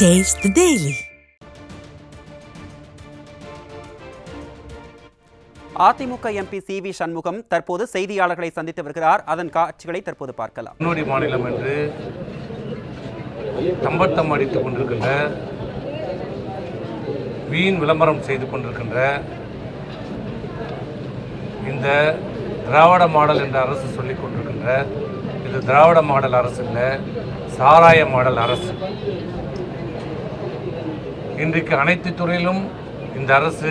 Taste the Daily. AIADMK MP C V Shanmugam தற்போது செய்தியாளர்களை சந்தித்து வருகிறார். அதன் காட்சிகளை தற்போது பார்க்கலாம். முன்னோடி மாநிலம் என்று தம்பட்டம் அடித்துக் கொண்டிருக்கின்ற வீண் விளம்பரம் செய்து கொண்டிருக்கின்ற இந்த திராவிட மாடல் என்ற அரசு சொல்லிக் கொண்டிருக்கின்ற இது திராவிட மாடல் அரசு இல்லை சாராய மாடல் அரசு. இன்றைக்கு அனைத்து துறையிலும் இந்த அரசு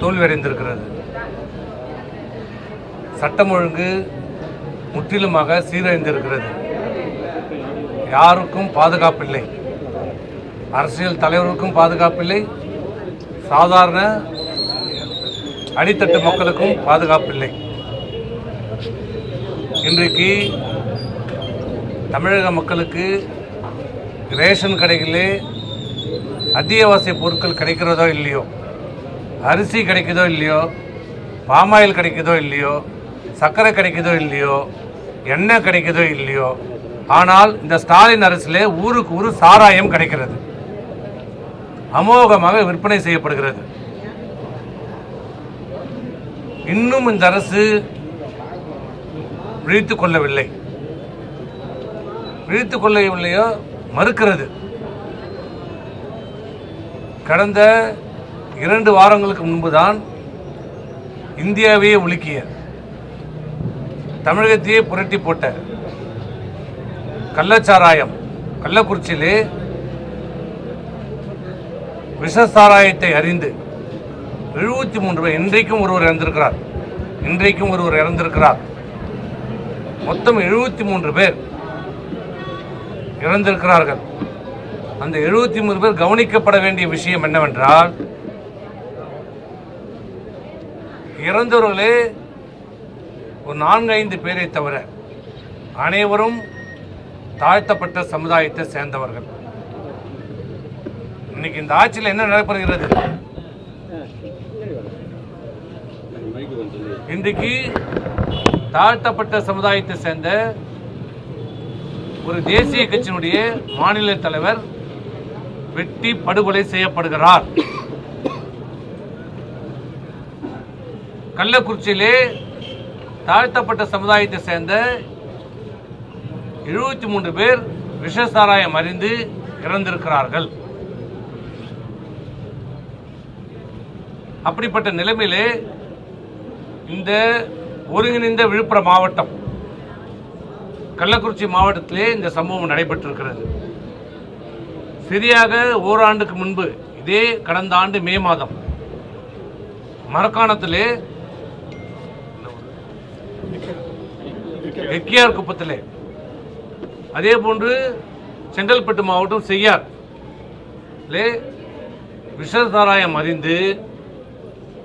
தோல்வியடைந்திருக்கிறது. சட்டம் ஒழுங்கு முற்றிலுமாக சீரழிந்திருக்கிறது. யாருக்கும் பாதுகாப்பில்லை. அரசியல் தலைவருக்கும் பாதுகாப்பில்லை. சாதாரண அடித்தட்டு மக்களுக்கும் பாதுகாப்பில்லை. இன்றைக்கு தமிழக மக்களுக்கு ரேஷன் கடைகளிலே அத்தியாவசிய பொருட்கள் கிடைக்கிறதோ இல்லையோ அரிசி கிடைக்குதோ இல்லையோ பாமாயில் கிடைக்குதோ இல்லையோ சர்க்கரை கிடைக்குதோ இல்லையோ எண்ணெய் கிடைக்குதோ இல்லையோ ஆனால் இந்த ஸ்டாலின் அரசிலே ஊருக்கு ஊர் சாராயம் கிடைக்கிறது. அமோகமாக விற்பனை செய்யப்படுகிறது. இன்னும் இந்த அரசு விழித்துக் கொள்ளவில்லை. விழித்துக் கொள்ளவில்லையோ மறுக்கிறது. கடந்த இரண்டு வாரங்களுக்கு முன்புதான் இந்தியாவையே உலுக்கிய தமிழகத்தையே புரட்டி போட்ட கள்ளச்சாராயம் கள்ளக்குறிச்சியிலே விஷ சாராயத்தை அறிந்து எழுபத்தி மூன்று பேர் இன்றைக்கும் ஒருவர் இறந்திருக்கிறார். இன்றைக்கும் ஒருவர் இறந்திருக்கிறார். மொத்தம் எழுபத்தி மூன்று பேர் இறந்திருக்கிறார்கள். அந்த எழுபத்தி மூணு பேர் கவனிக்கப்பட வேண்டிய விஷயம் என்னவென்றால் இறந்தவர்களே ஒரு நான்கு ஐந்து பேரை தவிர அனைவரும் தாழ்த்தப்பட்ட சமுதாயத்தை சேர்ந்தவர்கள். இன்னைக்கு இந்த ஆட்சியில் என்ன நடைபெறுகிறது இன்றைக்கு தாழ்த்தப்பட்ட சமுதாயத்தை சேர்ந்த ஒரு தேசிய கட்சியினுடைய மாநில தலைவர் வெட்டி படுகொலை செய்யப்படுகிறார். கள்ளக்குறிச்சியிலே தாழ்த்தப்பட்ட சமுதாயத்தை சேர்ந்த எழுபத்தி மூன்று பேர் விஷ சாராயம் அறிந்து இறந்திருக்கிறார்கள். அப்படிப்பட்ட நிலைமையிலே இந்த ஒருங்கிணைந்த விழுப்புரம் மாவட்டம் கள்ளக்குறிச்சி மாவட்டத்திலே இந்த சம்பவம் நடைபெற்றிருக்கிறது. சரியாக ஓராண்டுக்கு முன்பு இதே கடந்த ஆண்டு மே மாதம் மரக்காணத்திலே எக்கியார் குப்பத்திலே அதே போன்று செங்கல்பட்டு மாவட்டம் செய்யார் லே விஷ சாராயம் அறிந்து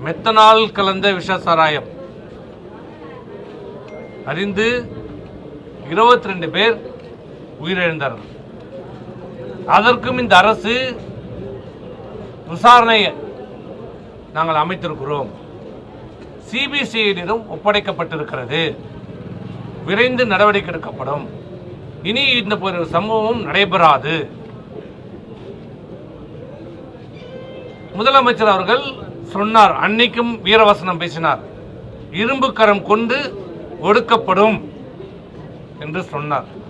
மெத்தனால் கலந்த விஷ சாராயம் அறிந்து இருபத்தி ரெண்டு பேர் உயிரிழந்தார்கள். அதற்கும் இந்த அரசு விசாரணையை நாங்கள் அமைத்திருக்கிறோம். சிபிசிஐடியிடம் ஒப்படைக்கப்பட்டிருக்கிறது. விரைந்து நடவடிக்கை எடுக்கப்படும். இனி இந்த ஒரு சம்பவம் நடைபெறாது. முதலமைச்சர் அவர்கள் சொன்னார் அன்னைக்கும் வீரவசனம் பேசினார். இரும்பு கரம் கொண்டு ஒடுக்கப்படும் என்று சொன்னார்.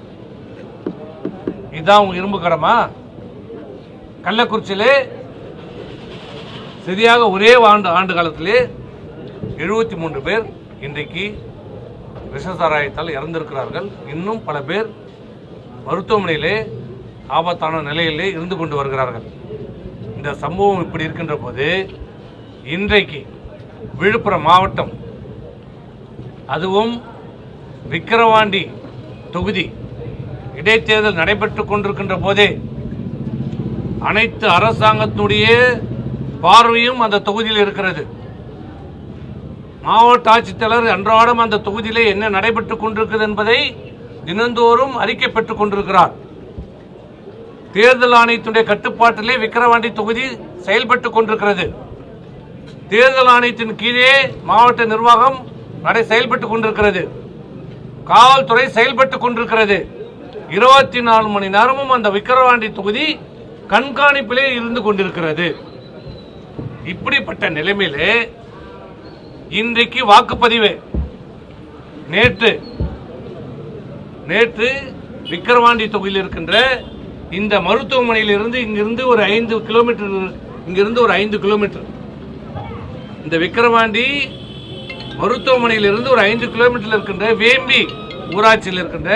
இதான் உங்க இரும்பு கரமா கள்ளக்குறிச்சியிலே சரியாக ஒரே ஆண்டு ஆண்டு காலத்திலே எழுபத்தி மூன்று பேர் இன்றைக்கு விஷசாராயத்தால் இறந்திருக்கிறார்கள். இன்னும் பல பேர் மருத்துவமனையிலே ஆபத்தான நிலையிலே இருந்து கொண்டு வருகிறார்கள். இந்த சம்பவம் இப்படி இருக்கின்ற போது இன்றைக்கு விழுப்புரம் மாவட்டம் அதுவும் விக்கிரவாண்டி தொகுதி இடைத்தேர்தல் நடைபெற்றுக் கொண்டிருக்கின்ற போதே அனைத்து அரசாங்கத்தினுடைய பார்வையும் அந்த தொகுதியில் இருக்கிறது. மாவட்ட ஆட்சித்தலைவர் அன்றாடம் அந்த தொகுதியிலே என்ன நடைபெற்றுக் கொண்டிருக்கிறது என்பதை தினந்தோறும் அறிக்கை பெற்றுக் கொண்டிருக்கிறார். தேர்தல் ஆணையத்தினுடைய கட்டுப்பாட்டிலே விக்கிரவாண்டி தொகுதி செயல்பட்டுக் கொண்டிருக்கிறது. தேர்தல் ஆணையத்தின் கீழே மாவட்ட நிர்வாகம் நடை செயல்பட்டுக் கொண்டிருக்கிறது. காவல்துறை செயல்பட்டுக் கொண்டிருக்கிறது. இருபத்தி நாலு மணி நேரமும் அந்த விக்கிரவாண்டி தொகுதி கண்காணிப்பிலே இருந்து கொண்டிருக்கிறது. இப்படிப்பட்ட நிலைமையிலே இன்றைக்கு வாக்குப்பதிவு நேற்று நேற்று விக்கிரவாண்டி தொகுதியில் இருக்கின்ற இந்த மருத்துவமனையில் இருந்து இங்கிருந்து ஒரு ஐந்து கிலோமீட்டர் இங்கிருந்து ஒரு ஐந்து கிலோமீட்டர். இந்த விக்கிரவாண்டி மருத்துவமனையில் இருந்து ஒரு ஐந்து கிலோமீட்டர் இருக்கின்ற வேம்பி ஊராட்சியில் இருக்கின்ற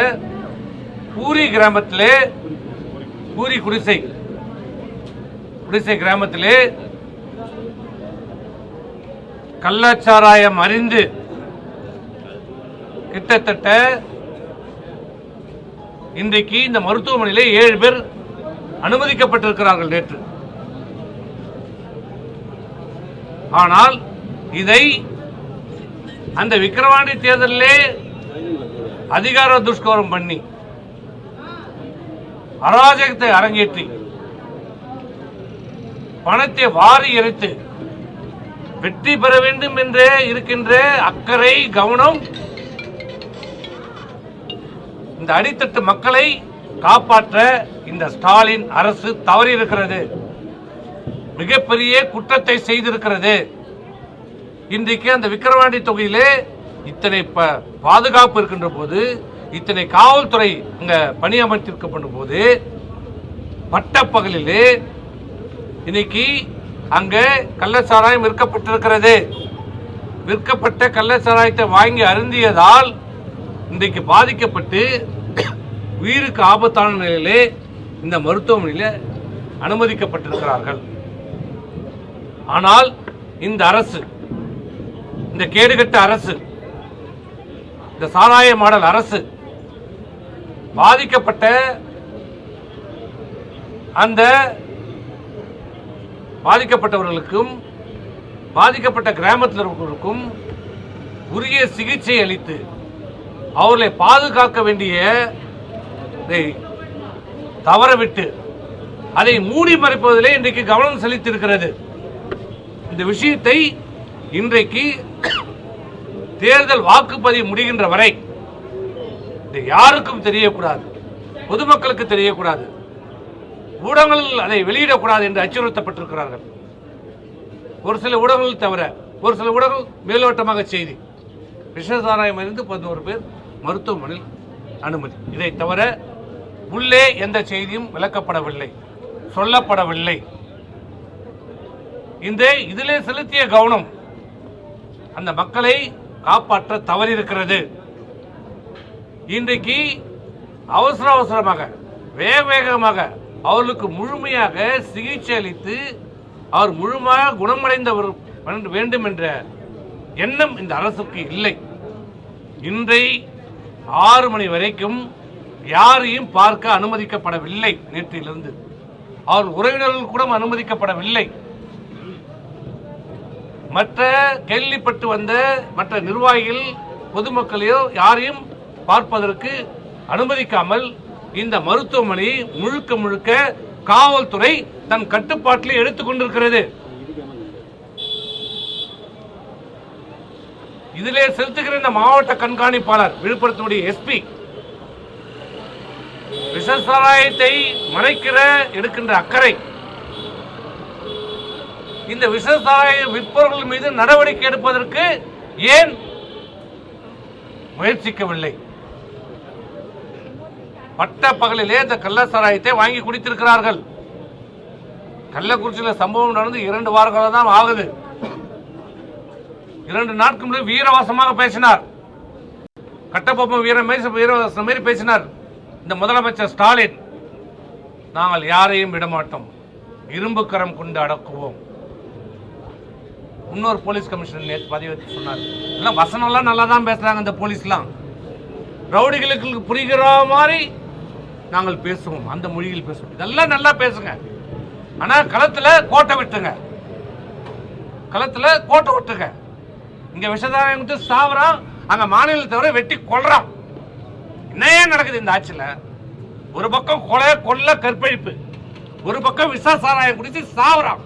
பூரி கிராமத்திலே பூரி குடிசை. குடிசை கிராமத்திலே கள்ளச்சாராயம் அறிந்து கிட்டத்தட்ட இன்றைக்கு இந்த மருத்துவமனையிலே ஏழு பேர் அனுமதிக்கப்பட்டிருக்கிறார்கள் நேற்று. ஆனால் இதை அந்த விக்கிரவாண்டி தேர்தலிலே அதிகார துஷ்கோரம் பண்ணி அராஜகத்தை அரங்கேற்றி பணத்தை வாரி எரித்து வெற்றி பெற வேண்டும் என்றே இருக்கின்ற அக்கறை கவனம் இந்த அடித்தட்டு மக்களை காப்பாற்ற இந்த ஸ்டாலின் அரசு தவறியிருக்கிறது. மிகப்பெரிய குற்றத்தை செய்திருக்கிறது. இன்றைக்கு அந்த விக்கிரவாண்டி தொகையிலே இத்தனை ப- பாதுகாப்பு இருக்கின்ற போது இத்தனை காவல்துறை அங்கே பணியமர்த்திருக்கப்படும் போது பட்டப்பகலிலே இன்னைக்கு கள்ள கள்ளச்சாராயம் விற்கப்பட்டிருக்கிறது. விற்கப்பட்ட கள்ளச்சாராயத்தை வாங்கி அருந்தியதால் இன்றைக்கு பாதிக்கப்பட்டு உயிருக்கு ஆபத்தான நிலையிலே இந்த மருத்துவமனையில் அனுமதிக்கப்பட்டிருக்கிறார்கள். ஆனால் இந்த அரசு இந்த கேடுகட்ட அரசு இந்த சாராய மாடல் அரசு பாதிக்கப்பட்ட அந்த பாதிக்கப்பட்டவர்களுக்கும் பாதிக்கப்பட்ட கிராமத்தில் இருக்கிறவர்களுக்கும் உரிய சிகிச்சை அளித்து அவர்களை பாதுகாக்க வேண்டிய தவறவிட்டு அதை மூடி மறைப்பதிலே இன்றைக்கு கவனம் செலுத்தியிருக்கிறது. இந்த விஷயத்தை இன்றைக்கு தேர்தல் வாக்குப்பதிவு முடிகின்ற வரை இது யாருக்கும் தெரியக்கூடாது. பொதுமக்களுக்கு தெரியக்கூடாது. ஊடகங்கள் அதை வெளியிடக்கூடாது என்று அச்சுறுத்தப்பட்டிருக்கிறார்கள். ஒரு சில ஊடகங்கள் தவிர ஒரு சில ஊடகங்கள் மேலோட்டமாக செய்தி. விஷசாராயம் இருந்து பதினோரு பேர் மருத்துவமனையில் அனுமதி. இதை தவிர உள்ளே எந்த செய்தியும் விளக்கப்படவில்லை. சொல்லப்படவில்லை. இந்த இதிலே செலுத்திய கவனம் அந்த மக்களை காப்பாற்ற தவறியிருக்கிறது. இன்றைக்கு அவசர அவசரமாக வேக வேகமாக அவர்களுக்கு முழுமையாக சிகிச்சை அளித்து அவர் முழுமையாக குணமடைந்தவர் வேண்டும்- என்ற எண்ணம் இந்த அரசுக்கு இல்லை. இன்றை ஆறு மணி வரைக்கும் யாரையும் பார்க்க அனுமதிக்கப்படவில்லை நேற்றிலிருந்து. அவர் உறவினர்கள் கூட அனுமதிக்கப்படவில்லை. மற்ற கேள்விப்பட்டு வந்த மற்ற நிர்வாகிகள் பொதுமக்களையோ யாரையும் பார்ப்பதற்கு அனுமதிக்காமல் இந்த மருத்துவமனை முழுக்க முழுக்க காவல்துறை தன் கட்டுப்பாட்டில் எடுத்துக் கொண்டிருக்கிறது. இதிலே செலுத்துகிற இந்த மாவட்ட கண்காணிப்பாளர் விழுப்புரத்தினுடைய எஸ்பி விஷசாராயத்தை மறைக்கிற எடுக்கின்ற அக்கறை இந்த விஷசாராய விற்பவர்கள் மீது நடவடிக்கை எடுப்பதற்கு ஏன் முயற்சிக்கவில்லை? பட்ட பகலிலே இந்த கள்ளசாராயத்தை வாங்கி குடித்திருக்கிறார்கள். கள்ளக்குறிச்சியில் சம்பவம் நடந்து இரண்டு வாரங்கள் தான் ஆகுது. இரண்டு நாட்கள் முன்னாடி வீரவாசமாக பேசினார். கட்டபொம்மன் வீர மாரி வீரவாசம் மாரி பேசினார். இந்த முதலமைச்சர் ஸ்டாலின் நாங்கள் யாரையும் விடமாட்டோம். இரும்பு கரம் கொண்டு அடக்குவோம். இன்னொரு போலீஸ் கமிஷனர் நேற்று பதிவு சொன்னார். எல்லாம் வசனம்லாம் நல்லா தான் பேசுறாங்க இந்த போலீஸ்லாம். ரவுடிகளுக்கு புரிகிற மாதிரி நாங்கள் பேசுவோம். அந்த மொழியில் பேசுவோம். இதெல்லாம் நல்லா பேசுங்க. ஆனா களத்துல கோட்டை விட்டுங்க. களத்துல கோட்டை விட்டுங்க இங்க விஷதாரம் வந்து சாவறான். அங்க மாநிலத்தை வெட்டி கொல்றான். என்ன ஏன் நடக்குது இந்த ஆட்சியில? ஒரு பக்கம் கொலை கொல்ல கற்பழிப்பு. ஒரு பக்கம் விஷ சாராயம் குடிச்சு சாவரம்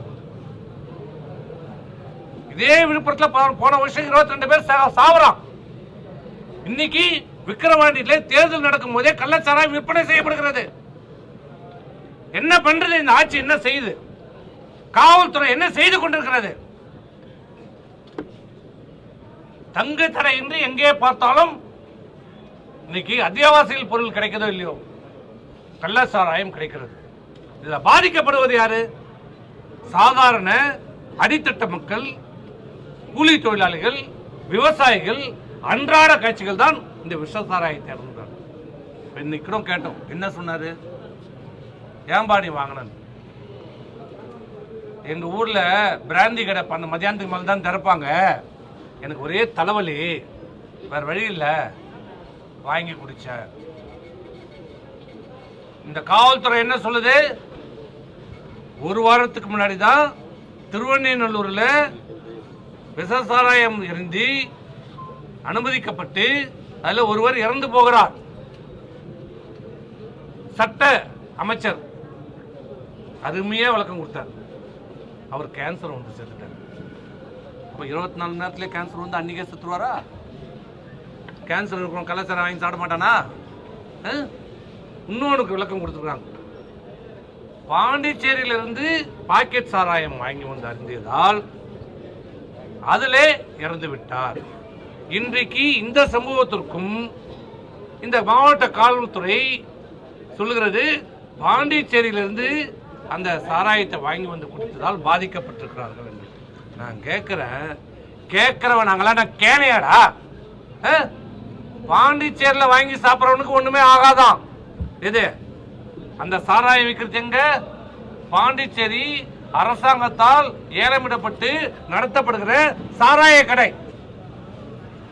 இதே விழுப்புரத்துல போன வருஷம் 22 பேர் சா- இன்னைக்கு விக்கிரவாண்டியிலே தேர்தல் நடக்கும் போதே கள்ளச்சாராயம் விற்பனை செய்யப்படுகிறது. என்ன பண்றது இந்த ஆட்சி? என்ன செய்யுது? காவல்துறை என்ன செய்து கொண்டிருக்கிறது? தங்கு தடையின்றி எங்கே பார்த்தாலும் இன்னைக்கு அத்தியாவசியல் பொருள் கிடைக்கதோ இல்லையோ? கள்ள சாராயம் கிடைக்கிறது. இதுல பாதிக்கப்படுவது யாரு? சாதாரண அடித்தட்ட மக்கள் கூலி தொழிலாளிகள் விவசாயிகள் அன்றாட காட்சிகள் தான் இந்த விஷ சாராயத்தை இறந்தார் இப்போ கூட கேட்டோம். என்ன சொன்னார்? ஏம்பாடி வாங்கினது? எங்கள் ஊரில் பிராந்தி கடை பண்ண மதியானத்துக்கு மேலே தான் திறப்பாங்க. எனக்கு ஒரே தலைவலி. வேறு வழி இல்லை. வாங்கி குடித்தேன் இந்த காவல்துறை என்ன சொல்லுது? ஒரு வாரத்துக்கு முன்னாடி தான் திருவண்ணிநல்லூரில் விஷ சாராயம் இருந்து அனுமதிக்கப்பட்டு அதுல ஒருவர் இறந்து போகிறார். சட்ட அமைச்சர் அருமையாக விளக்கம் கொடுத்தார். அவர் கேன்சர் வந்து செத்துட்டார் அப்போ இருபத்தி நாலு நேரத்துல கேன்சர் வந்து அன்னைக்கே செத்துருவாரா? கேன்சர் இருக்கிறோம் கலாச்சாரம் வாங்கி சாப்பிட மாட்டானா? இன்னொன்று விளக்கம் கொடுத்துருக்காங்க. பாண்டிச்சேரியிலிருந்து பாக்கெட் சாராயம் வாங்கி வந்து அறிந்ததால் அதிலே இறந்து விட்டார் இன்றைக்கு இந்த சம்பவத்திற்கும் இந்த மாவட்ட காவல்துறை சொல்லுகிறது பாண்டிச்சேரியிலிருந்து அந்த சாராயத்தை வாங்கி வந்து குடித்ததால் பாதிக்கப்பட்டிருக்கிறார்கள் என்று. நான் கேட்கிறேன் கேட்கிறவன் நாங்களா நான் கேனையாடா? பாண்டிச்சேரியில் வாங்கி சாப்பிட்றவனுக்கு ஒன்றுமே ஆகாதான் எது? அந்த சாராயம் விற்கிறது எங்க? பாண்டிச்சேரி அரசாங்கத்தால் ஏலமிடப்பட்டு நடத்தப்படுகிற சாராய கடை.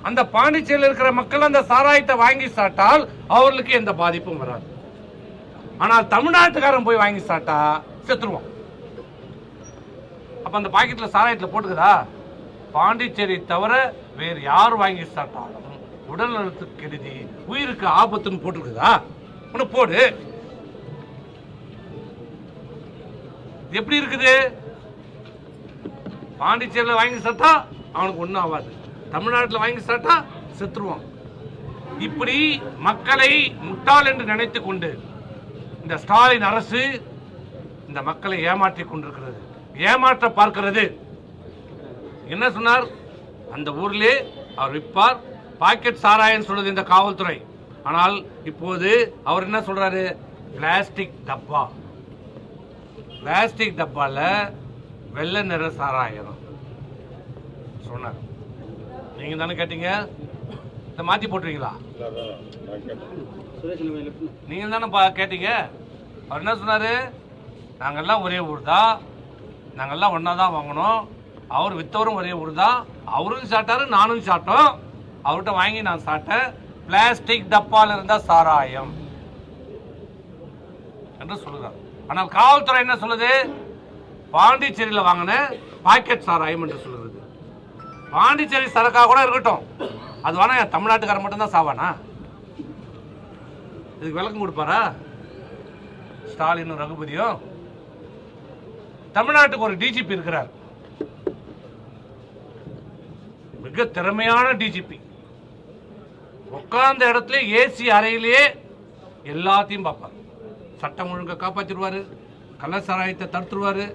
அந்த பாண்டிச்சேரியில் இருக்கிற மக்கள் அந்த சாராயத்தை வாங்கி சாப்பிட்டால் அவர்களுக்கு எந்த பாதிப்பும் வராது. ஆனால் தமிழ்நாட்டுக்காரன் போய் வாங்கி சாப்பிட்டா செத்துருவான். அப்ப அந்த பாக்கெட்ல சாராயத்துல போட்டுக்குதா? பாண்டிச்சேரி தவிர வேறு யார் வாங்கி சாப்பிட்டாலும் உடல் நலத்துக்கு கெடுதி உயிருக்கு ஆபத்துன்னு போட்டுருக்குதா ஒன்று போடு. எப்படி இருக்குது? பாண்டிச்சேரியில் வாங்கி சாப்பிட்டா அவனுக்கு ஒன்றும் ஆகாது தமிழ்நாட்டில் வாங்கி சாப்பிட்டா செத்துருவோம். இப்படி மக்களை முட்டாள் என்று நினைத்து கொண்டு இந்த ஸ்டாலின் அரசு இந்த மக்களை ஏமாற்றி கொண்டிருக்கிறது. ஏமாற்ற பார்க்கிறது. என்ன சொன்னார்? அந்த ஊரிலே அவர் விற்பார். பாக்கெட் சாராயம் சொல்லுது இந்த காவல்துறை. ஆனால் இப்போது அவர் என்ன சொல்றாரு? பிளாஸ்டிக் டப்பா. பிளாஸ்டிக் டப்பால வெள்ளை நிற சாராயம் சொன்னார். நீங்க தானே கேட்டீங்க? இதை மாத்தி போட்டுருவீங்களா? நீங்க தானே பா கேட்டீங்க? அவர் என்ன சொன்னாரு? நாங்கெல்லாம் ஒரே ஊர் தான் நாங்கெல்லாம் ஒன்றா தான் வாங்கினோம் அவர் வித்தவரும் ஒரே ஊர் தான் அவரும் சாப்பிட்டாரு நானும் சாப்பிட்டோம். அவர்கிட்ட வாங்கி நான் சாப்பிட்டேன். பிளாஸ்டிக் டப்பாவில் இருந்தால் சாராயம். என்று சொல்லுகிறார். ஆனால் காவல்துறை என்ன சொல்லுது? பாண்டிச்சேரியில் வாங்கின பாக்கெட் சாராயம் என்று சொல்லுகிறது. பாண்டிச்சேரி சரக்கா கூட இருக்கட்டும். அது வேணா என் தமிழ்நாட்டுக்காரன் மட்டும்தான் சாவானா? இதுக்கு விளக்கம் கொடுப்பாரா? ஸ்டாலின் ரகுபதியும் தமிழ்நாட்டுக்கு ஒரு டிஜிபி இருக்கிறார். மிக திறமையான டிஜிபி உட்கார்ந்த இடத்துல ஏசி அறையிலேயே எல்லாத்தையும் பார்ப்பார். சட்டம் ஒழுங்கை காப்பாற்றிடுவாரு கள்ளசாராயத்தை தடுத்துருவாரு.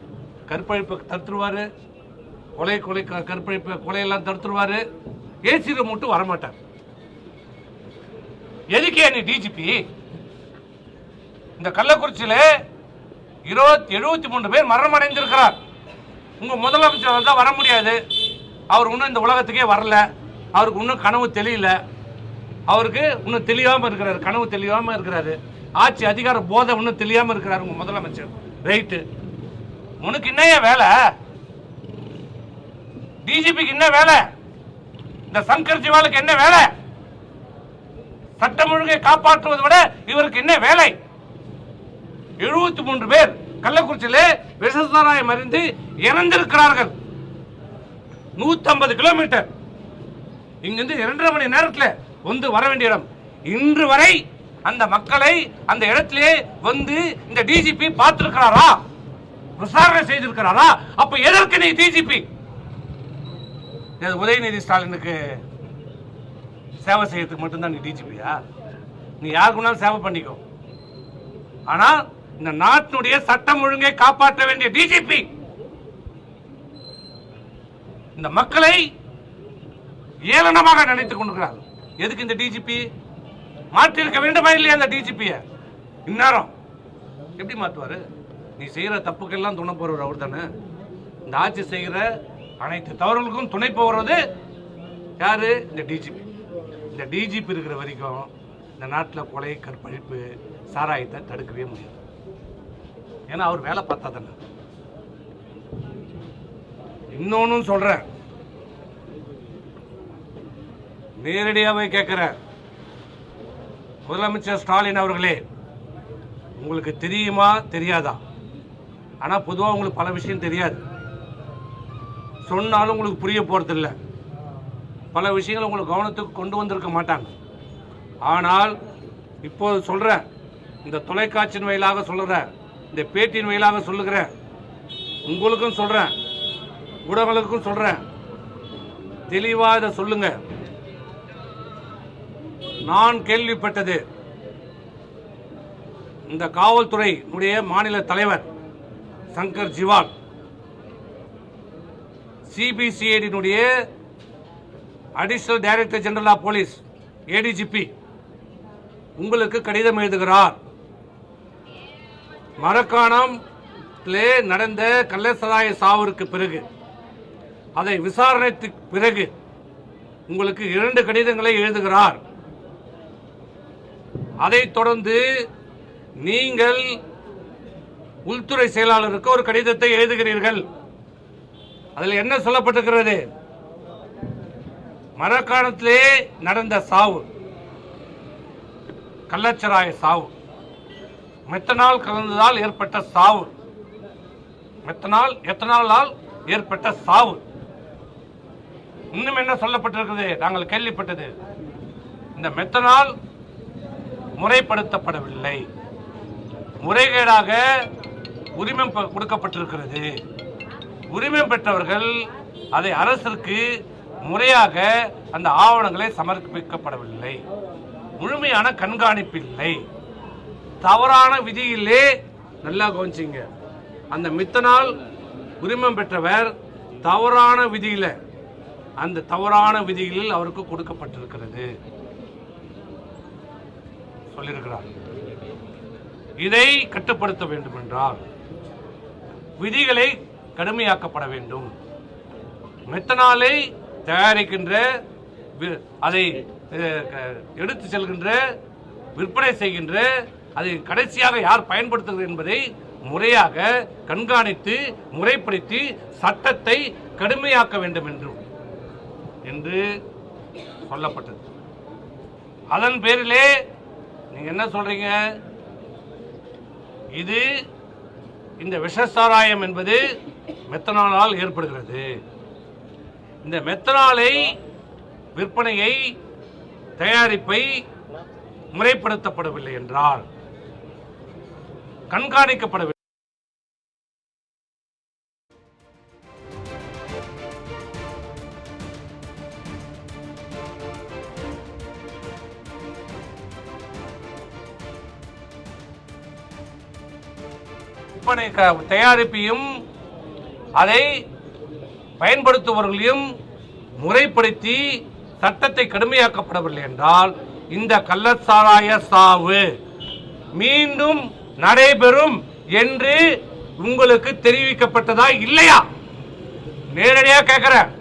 கற்பழிப்பை தடுத்துருவார். கொலை கொலை க- கற்பழிப்பு கொலையெல்லாம் ஏசி ஏசியில் மட்டும் வரமாட்டார். எதுக்கே நீ டிஜிபி இந்த கள்ளக்குறிச்சியில் இருபத்தி எழுபத்தி மூணு பேர் மரணம் அடைந்திருக்கிறார் உங்கள் முதலமைச்சர் தான் வர முடியாது. அவர் இன்னும் இந்த உலகத்துக்கே வரல. அவருக்கு இன்னும் கனவு தெரியல அவருக்கு இன்னும் தெளியாமல் இருக்கிறாரு. கனவு தெளியாமல் இருக்கிறாரு. ஆட்சி அதிகார போதை இன்னும் தெளியாமல் இருக்கிறாரு உங்கள் முதலமைச்சர். ரைட்டு உனக்கு என்னைய வேலை? டிஜிபிக்கு என்ன வேலை? இந்த சங்கர் ஜிவாலுக்கு என்ன வேலை? சட்டம் ஒழுங்கை காப்பாற்றுவதை விட இவருக்கு என்ன வேலை? எழுபத்தி மூன்று பேர் கள்ளக்குறிச்சியிலே விஷசாராயம் அறிந்து இறந்திருக்கிறார்கள். 150 கிலோமீட்டர். இங்கிருந்து இரண்டரை மணி நேரத்தில் வந்து வர வேண்டிய இடம். இன்று வரை அந்த மக்களை அந்த இடத்திலே வந்து இந்த டிஜிபி பார்த்திருக்கிறாரா? விசாரணை செய்திருக்கிறாரா? அப்ப எதற்கு நீ டிஜிபி உதயநிதி ஸ்டாலினுக்கு சேவை செய்யறதுக்கு மட்டும்தான் நீ டிஜிபியா நீ யாருக்குனாலும் சேவை பண்ணிக்கோ. ஆனா இந்த நாட்டினுடைய சட்டம் ஒழுங்கை காப்பாற்ற வேண்டிய டிஜிபி இந்த மக்களை ஏளனமாக நினைத்துக் கொண்டிருக்கிறார். எதுக்கு இந்த டிஜிபி மாற்றிருக்க வேண்டுமா இல்லையா அந்த டிஜிபிய இந்நேரம். எப்படி மாத்துவாரு? நீ செய்யற தப்புக்கெல்லாம் துணை போறவர் அவர் தானே இந்த ஆட்சி செய்கிற அனைத்து தவறுகளுக்கும் துணை போகிறது யாரு? இந்த டிஜிபி இந்த டிஜிபி இருக்கிற வரைக்கும் இந்த நாட்டில் கொலை கற்பழிப்பு சாராயத்தை தடுக்கவே முடியாது. ஏன்னா அவர் வேலை பார்த்தா தானே. இன்னொன்னு சொல்றேன். நேரடியாகவே கேட்கிறேன் முதலமைச்சர் ஸ்டாலின் அவர்களே உங்களுக்கு தெரியுமா? தெரியாதா? ஆனால் பொதுவாக உங்களுக்கு பல விஷயம் தெரியாது. சொன்னாலும் உங்களுக்கு புரிய போகிறதில்ல பல விஷயங்களை உங்களுக்கு கவனத்துக்கு கொண்டு வந்திருக்க மாட்டாங்க. ஆனால் இப்போது சொல்கிற இந்த தொலைக்காட்சியின் வாயிலாக சொல்லுறேன் இந்த பேட்டியின் வாயிலாக சொல்லுகிறேன் உங்களுக்கும் சொல்கிறேன் ஊடகங்களுக்கும் சொல்கிறேன் தெளிவாக இதை சொல்லுங்க. நான் கேள்விப்பட்டது இந்த காவல்துறையினுடைய மாநில தலைவர் Shankar Jiwal சிபிசிஐடியினுடைய additional director general of police ADGP உங்களுக்கு கடிதம் எழுதுகிறார். மரக்காணம்லே நடந்த கள்ளசதாய சாவிற்கு பிறகு அதை விசாரணைக்கு பிறகு உங்களுக்கு இரண்டு கடிதங்களை எழுதுகிறார். அதைத் தொடர்ந்து நீங்கள் உள்துறை செயலாளருக்கு ஒரு கடிதத்தை எழுதுகிறீர்கள். அதில் என்ன சொல்லப்பட்டிருக்கிறது? மரக்காணத்திலே நடந்த சாவு. கள்ளச்சராய சாவு. மெத்தனால் கலந்ததால் ஏற்பட்ட சாவு. மெத்தனால் எத்தனாலால் ஏற்பட்ட சாவு. இன்னும் என்ன சொல்லப்பட்டிருக்கிறது? நாங்கள் கேள்விப்பட்டது. இந்த மெத்தனால் முறைப்படுத்தப்படவில்லை. முறைகேடாக உரிமம் ப- கொடுக்கப்பட்டிருக்கிறது. உரிமம் பெற்றவர்கள் அதை அரசிற்கு முறையாக அந்த ஆவணங்களை சமர்ப்பிக்கப்படவில்லை. முழுமையான கண்காணிப்பு இல்லை தவறான விதியிலே நல்லா கவனிச்சிங்க. அந்த மித்தனால் உரிமம் பெற்றவர் தவறான விதியில அந்த தவறான விதிகளில் அவருக்கு கொடுக்கப்பட்டிருக்கிறது. சொல்லியிருக்கிறார். இதை கட்டுப்படுத்த வேண்டும் என்றால் விதிகளை கடுமையாக்கப்பட வேண்டும். மெத்தனாலை தயாரிக்கின்ற வி- அதை எடுத்து செல்கின்ற விற்பனை செய்கின்ற அதை கடைசியாக யார் பயன்படுத்துகிறது என்பதை முறையாக கண்காணித்து முறைப்படுத்தி சட்டத்தை கடுமையாக்க வேண்டும் என்றும் என்று சொல்லப்பட்டது. அதன் பேரிலே நீங்க என்ன சொல்றீங்க? இது இந்த விஷசாராயம் என்பது மெத்தனாலால் ஏற்படுகிறது. இந்த மெத்தனாலை விற்பனையை தயாரிப்பை முறைப்படுத்தப்படவில்லை என்றால் கண்காணிக்கப்படவில்லை. விற்பனை தயாரிப்பையும் அதை பயன்படுத்துபவர்களையும் முறைப்படுத்தி சட்டத்தை கடுமையாக்கப்படவில்லை என்றால் இந்த கள்ளச்சாராய சாவு மீண்டும் நடைபெறும் என்று உங்களுக்கு தெரிவிக்கப்பட்டதா இல்லையா? நேரடியாக கேட்கிறேன்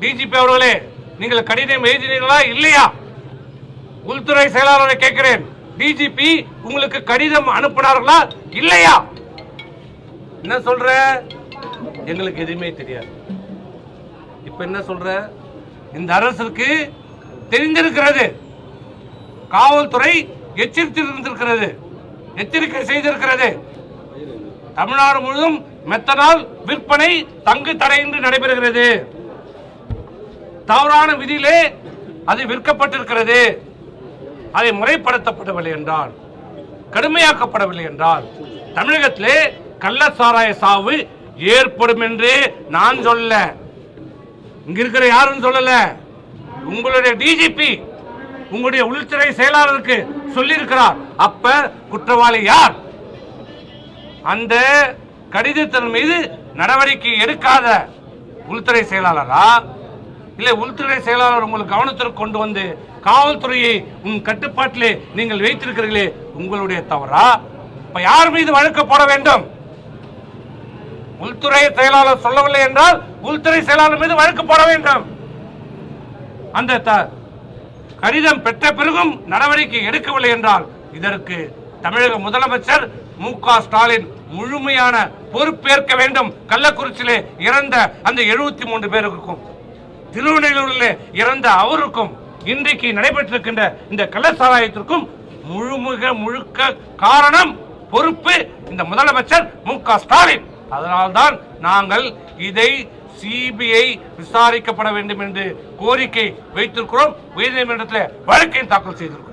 டிஜிபி அவர்களே நீங்கள் கடிதம் எழுதினீர்களா இல்லையா? உள்துறை செயலாளரை கேட்கிறேன் டிஜிபி உங்களுக்கு கடிதம் அனுப்பினார்களா இல்லையா? என்ன சொல்ற? எங்களுக்கு எதுவுமே தெரியாது. இப்ப என்ன சொல்ற? இந்த அரசுக்கு தெரிந்திருக்கிறது. காவல்துறை எச்சரித்திருந்திருக்கிறது. எச்சரிக்கை செய்திருக்கிறது. தமிழ்நாடு முழுவதும் மெத்தனால் விற்பனை தங்கு தடையின்றி நடைபெறுகிறது. தவறான விதியிலே அது விற்கப்பட்டிருக்கிறது. அதை முறைப்படுத்தப்படவில்லை என்றால் கடுமையாக்கப்படவில்லை என்றால் தமிழகத்திலே கள்ள சாராய சாவு ஏற்படும் என்று நான் சொல்லல. இங்க இருக்கிற யாரும் சொல்லல. உங்களுடைய டிஜிபி உங்களுடைய உள்துறை செயலாளருக்கு சொல்லியிருக்கிறார். அப்ப குற்றவாளி யார்? அந்த கடிதத்தின் மீது நடவடிக்கை எடுக்காத உள்துறை செயலாளரா? இல்லை உள்துறை செயலாளர் உங்கள் கவனத்திற்கு கொண்டு வந்து காவல்துறையை உன் கட்டுப்பாட்டிலே நீங்கள் வைத்திருக்கிறீர்களே உங்களுடைய தவறா? இப்ப யார் மீது வழக்கு போட வேண்டும்? உள்துறை செயலாளர் சொல்லவில்லை என்றால் உள்துறை செயலாளர் மீது வழக்கு போட வேண்டும். அந்த த- கடிதம் பெற்ற பிறகும் நடவடிக்கை எடுக்கவில்லை என்றால் இதற்கு தமிழக முதலமைச்சர் மு க ஸ்டாலின் முழுமையான பொறுப்பேற்க வேண்டும். கள்ளக்குறிச்சியிலே இறந்த அந்த எழுபத்தி மூன்று பேருக்கும் திருவண்ணூரில் இறந்த அவருக்கும் இன்றைக்கு நடைபெற்றிருக்கின்ற இந்த கள்ளச்சாராயத்திற்கும் முழுமுக முழுக்க காரணம் பொறுப்பு இந்த முதலமைச்சர் மு க ஸ்டாலின். அதனால்தான் நாங்கள் இதை சிபிஐ விசாரிக்கப்பட வேண்டும் என்று கோரிக்கை வைத்திருக்கிறோம். உயர்நீதிமன்றத்தில் வழக்கை தாக்கல் செய்திருக்கிறோம்.